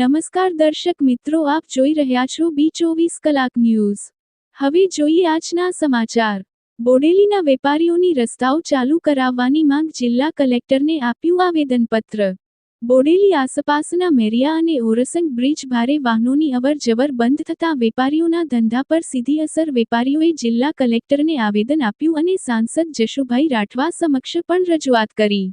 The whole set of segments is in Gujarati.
નમસ્કાર દર્શક મિત્રો, આપ જોઈ રહ્યા છો બી ચોવીસ કલાક ન્યૂઝ. હવે જોઈએ આજના સમાચાર. બોડેલીના વેપારીઓની રસ્તાઓ ચાલુ કરાવવાની માંગ જિલ્લા કલેક્ટરને આપ્યું આવેદનપત્ર. બોડેલી આસપાસના મેરિયા અને ઓરસંગ બ્રિજ ભારે વાહનોની અવર જવર બંધ થતાં વેપારીઓના ધંધા પર સીધી અસર વેપારીઓએ જિલ્લા કલેક્ટરને આવેદન આપ્યું અને સાંસદ જશુભાઈ રાઠવા સમક્ષ પણ રજૂઆત કરી.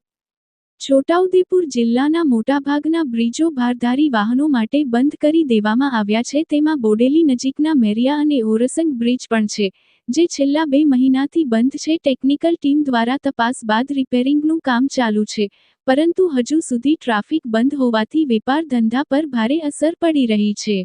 છોટાઉદેપુર જિલ્લાના મોટાભાગના બ્રિજો ભારધારી વાહનો માટે બંધ કરી દેવામાં આવ્યા છે. તેમાં બોડેલી નજીકના મેરિયા અને ઓરસંગ બ્રિજ પણ છે, જે છેલ્લા બે મહિનાથી બંધ છે. ટેકનિકલ ટીમ દ્વારા તપાસ બાદ રિપેરિંગનું કામ ચાલુ છે, પરંતુ હજુ સુધી ટ્રાફિક બંધ હોવાથી વેપાર ધંધા પર ભારે અસર પડી રહી છે.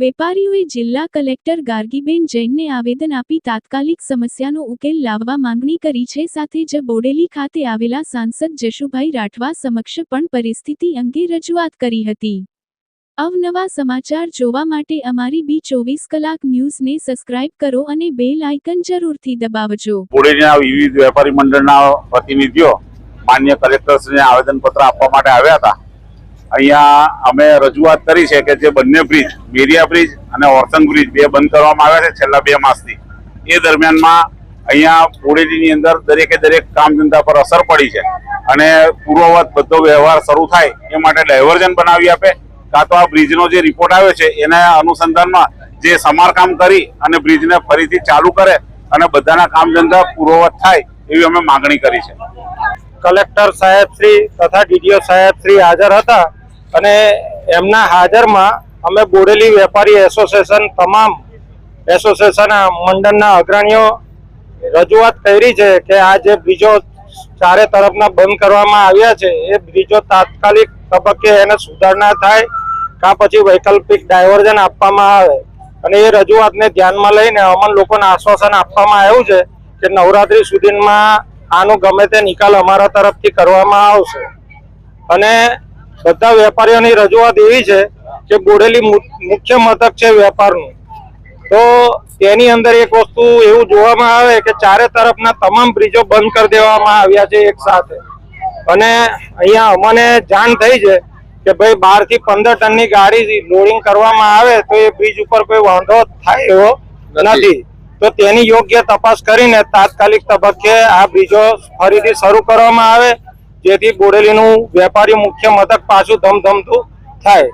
વેપારીઓએ જિલ્લા કલેક્ટર ગાર્ગીબેન જૈનને આવેદન આપી તાત્કાલિક સમસ્યાનો ઉકેલ લાવવા માંગણી કરી છે. સાથે જ બોડેલી ખાતે આવેલા સાંસદ જશુભાઈ રાઠવા સમક્ષ પણ પરિસ્થિતિ અંગે રજૂઆત કરી હતી. અવનવા સમાચાર જોવા માટે અમારી બી ચોવીસ કલાક ન્યૂઝને સબસ્ક્રાઇબ કરો અને બેલ આઇકન જરૂરથી દબાવજો. બોડેલીના વિવિધ વેપારી મંડળના પ્રતિનિધિઓ માન્ય કલેક્ટરશ્રીને આવેદનપત્ર આપવા માટે આવ્યા હતા. અહીંયા અમે રજૂઆત કરી છે કે જે બંને બ્રિજ મેરિયા બ્રિજ અને ઓરસંગ બ્રિજ બે બંધ કરવામાં આવ્યા છે છેલ્લા બે માસથી. એ દરમિયાનમાં અહીંયા બોડેલીની અંદર દરેકે દરેક કામ ધંધા પર અસર પડી છે અને પૂર્વવત બધો વ્યવહાર શરૂ થાય એ માટે ડાયવર્ઝન બનાવી આપે. કાં તો આ બ્રિજનો જે રિપોર્ટ આવ્યો છે એના અનુસંધાનમાં જે સમારકામ કરી અને બ્રિજને ફરીથી ચાલુ કરે અને બધાના કામ ધંધા પૂર્વવત થાય એવી અમે માગણી કરી છે. કલેક્ટર સાહેબ શ્રી તથા ડીડીઓ સાહેબ શ્રી હાજર હતા. અને એમના હાજરમાં અમે બોરેલી વેપારી એસોસિએશન તમામ એસોસિએશન મંડળના અગ્રણીઓ રજૂઆત કરી છે કે આ જે બ્રિજો ચારે તરફના બંધ કરવામાં આવ્યા છે, એ બ્રિજો તાત્કાલિક તબક્કે એને સુધારણા થાય કાં પછી વૈકલ્પિક ડાયવર્ઝન આપવામાં આવે. અને એ રજૂઆતને ધ્યાનમાં લઈને અમન લોકોને આશ્વાસન આપવામાં આવ્યું છે કે નવરાત્રી સુધીમાં આનો ગમે તે નિકાલ અમારા તરફથી કરવામાં આવશે. અને બધા વેપારીઓની રજૂઆત એવી છે કે બોડેલી મુખ્ય મથક છે વેપારનું. તો તેની અંદર એક વસ્તુ એવું જોવામાં આવે કે ચારે તરફના તમામ બ્રિજો બંધ કરી દેવામાં આવ્યા છે એક સાથે. અને અહીંયા અમને જાણ થઈ છે કે ભાઈ બારથી પંદર ટનની ગાડી લોડિંગ કરવામાં આવે તો એ બ્રિજ ઉપર કોઈ વાંધો થાય એવો નથી. તો તેની યોગ્ય તપાસ કરીને તાત્કાલિક તબક્કે આ બ્રિજો ફરીથી શરૂ કરવામાં આવે જેથી બોડેલીનું વેપારી મુખ્ય મથક પાછું ધમધમતું થાય.